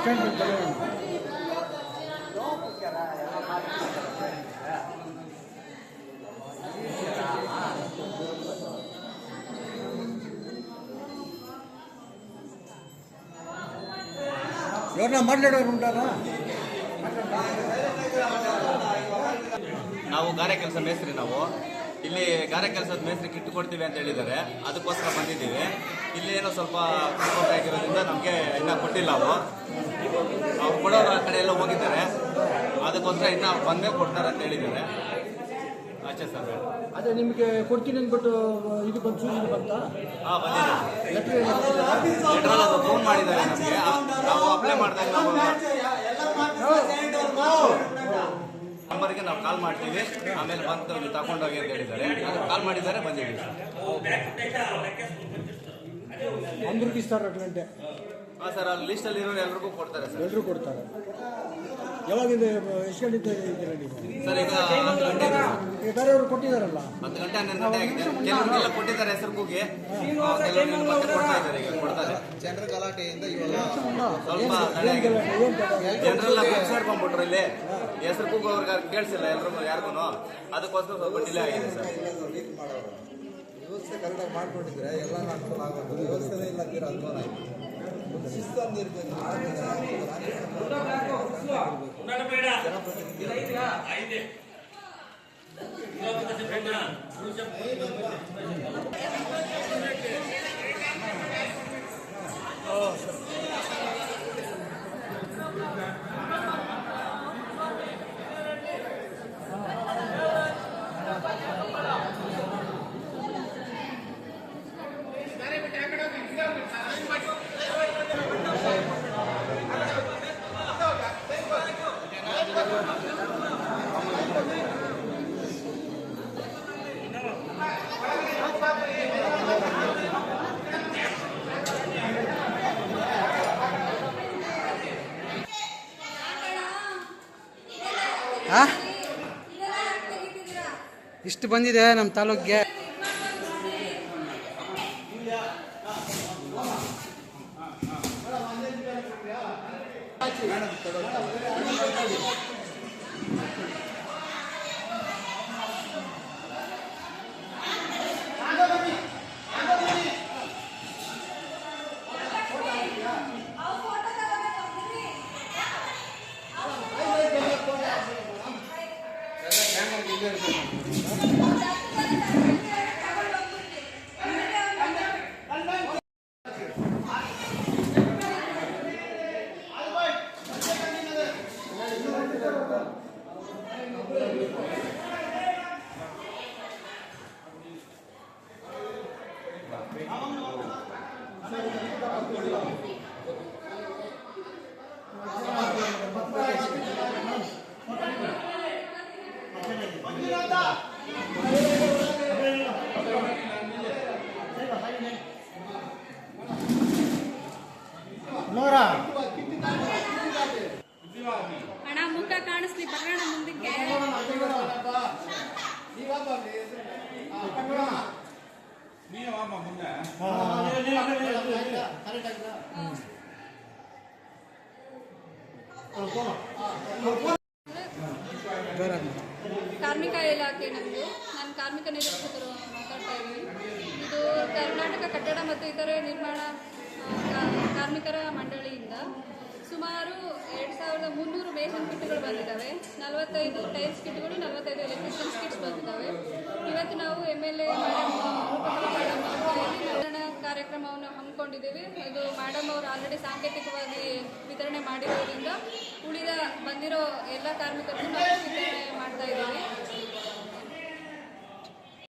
Stand ಬರೋಣ ఎవరన్నా మాట్లాడేవారు ఉంటారా ನಾವು ಗಾರೆ ಕೆಲಸ ಮೇಸ್ತ್ರಿ ನಾವು ಇಲ್ಲಿ ಗಾರೆ ಕೆಲಸದ ಮೇಸ್ತ್ರಿ ಕಿಟ್ಟು ಕೊಡ್ತೀವಿ ಅಂತ ಹೇಳಿದ್ದಾರೆ ಅದಕ್ಕೋಸ್ಕರ ಬಂದಿದ್ದೀವಿ ಇಲ್ಲಿ ಏನೋ ಸ್ವಲ್ಪ ಆಗಿರೋದ್ರಿಂದ ನಮಗೆ ಇನ್ನೂ ಕೊಟ್ಟಿಲ್ಲ ಅವರು. ಅವ್ರು ಕೊಡೋರು ಆ ಕಡೆ ಎಲ್ಲ ಹೋಗಿದ್ದಾರೆ. ಅದಕ್ಕೋಸ್ಕರ ಇನ್ನೂ ಬಂದೇ ಕೊಡ್ತಾರೆ ಅಂತ ಹೇಳಿದ್ದಾರೆ. ಆಚೆ ಸರ್. ಅದೇ ನಿಮಗೆ ಕೊಡ್ತೀನಿ ಅಂದ್ಬಿಟ್ಟು ಇದು ಬಂದು ಸೂಚನೆ ಬಂತಾ? ಹಾಂ ಬಂದಿದೆ. ಲೆಟ್ರ್ ಲೆಟ್ರಲ್ಲಿ ಅದು ಫೋನ್ ಮಾಡಿದ್ದಾರೆ ನಮಗೆ. ನಾವು ಅಪ್ಲೈ ಮಾಡಿದಾಗ ನಾವು ನಂಬರ್ಗೆ ನಾವು ಕಾಲ್ ಮಾಡ್ತೀವಿ. ಆಮೇಲೆ ಬಂದು ತಗೊಂಡೋಗಿ ಅಂತ ಹೇಳಿದ್ದಾರೆ. ಕಾಲ್ ಮಾಡಿದ್ದಾರೆ ಬಂದಿದ್ದೀವಿ ಸರ್. ಅಂದ್ರಿಗೆ ಸರ್ ಗಂಟೆ ಹಾಂ ಸರ್ ಅಲ್ಲಿ ಲೀಸ್ಟಲ್ಲಿ ಇರೋರು ಎಲ್ರಿಗೂ ಕೊಡ್ತಾರೆ ಸರ್. ಎಲ್ಲರೂ ಕೊಡ್ತಾರೆ. ಯಾವಾಗಿಂದ ಎಷ್ಟು ಗಂಟೆ ಸರ್ ಈಗ ಹತ್ತು ಗಂಟೆ ಇದೆ ಸರ್. ಈಗ ಕೊಟ್ಟಿದ್ದಾರಲ್ಲ? ಹತ್ತು ಗಂಟೆ ಹನ್ನೊಂದು ಆಗಿದೆ. ಕೆಲವರಿಗೆಲ್ಲ ಕೊಟ್ಟಿದ್ದಾರೆ ಹೆಸರು ಕೂಗಿ ಕೊಡ್ತಾ ಇದ್ದಾರೆ ಜನರ ಗಲಾಟೆಯಿಂದ ಸ್ವಲ್ಪ ಇಲ್ಲಿ. ಹೆಸರು ಕೂಗು ಅವ್ರಿಗೆ ಕೇಳಿಸಿಲ್ಲ ಎಲ್ರಿಗೂ ಯಾರಿಗೂ ಅದಕ್ಕೋಸ್ಕರ ಸ್ವಲ್ಪ ಡಿಲೇ ಆಗಿದೆ ಸರ್. ವ್ಯವಸ್ಥೆ ಕರೆಕ್ಟಾಗಿ ಮಾಡ್ಕೊಂಡಿದ್ರೆ ಎಲ್ಲ ಅನುಕೂಲ ಆಗೋದು ವ್ಯವಸ್ಥೆನೇ ಇಲ್ಲ ಅಂತೀರ ಅನುಮಾನ ಆಯ್ತು ಶಿಸ್ತನ್ನು ಇರಬೇಕು ಇಷ್ಟು ಬಂದಿದೆ ನಮ್ಮ ತಾಲೂಕಿಗೆ. ಅಣ್ಣ ಮುಖ ಕಾಣಿಸ್ಲಿ ಬರೋಣ ಮುಂದಕ್ಕೆ ಕಾರ್ಮಿಕ ಇಲಾಖೆ ನಮ್ದು. ಕಾರ್ಮಿಕ ನಿರೀಕ್ಷಕರು ಮಾತಾಡ್ತಾ ಇದ್ದೀವಿ ಇದು ಕರ್ನಾಟಕ ಕಟ್ಟಡ ಮತ್ತು ಇತರೆ ನಿರ್ಮಾಣ ಕಾರ್ಮಿಕರ ಮಂಡಳಿಯಿಂದ ಸುಮಾರು ಎರಡು ಸಾವಿರದ ಮುನ್ನೂರು ಮೇಸನ್ ಕಿಟ್ಗಳು ಬಂದಿದ್ದಾವೆ. ನಲವತ್ತೈದು ಟೈಲ್ಸ್ ಕಿಟ್ಗಳು, ನಲವತ್ತೈದು ಎಲೆಕ್ಟ್ರಿಷಿಯನ್ಸ್ ಕಿಟ್ಸ್ ಬಂದಿದ್ದಾವೆ. ಇವತ್ತು ನಾವು ಎಂ ಎಲ್ ಎ ಮೇಡಮ್ ಕಾರ್ಯಕ್ರಮವನ್ನು ಹಮ್ಮಿಕೊಂಡಿದ್ದೀವಿ. ಇದು ಮೇಡಮ್ ಅವರು ಆಲ್ರೆಡಿ ಸಾಂಕೇತಿಕವಾಗಿ ವಿತರಣೆ ಮಾಡಿರೋದ್ರಿಂದ ಉಳಿದ ಬಂದಿರೋ ಎಲ್ಲ ಕಾರ್ಮಿಕರಿಗೂ ನಾವು ವಿತರಣೆ ಮಾಡ್ತಾ ಇದ್ದೀವಿ.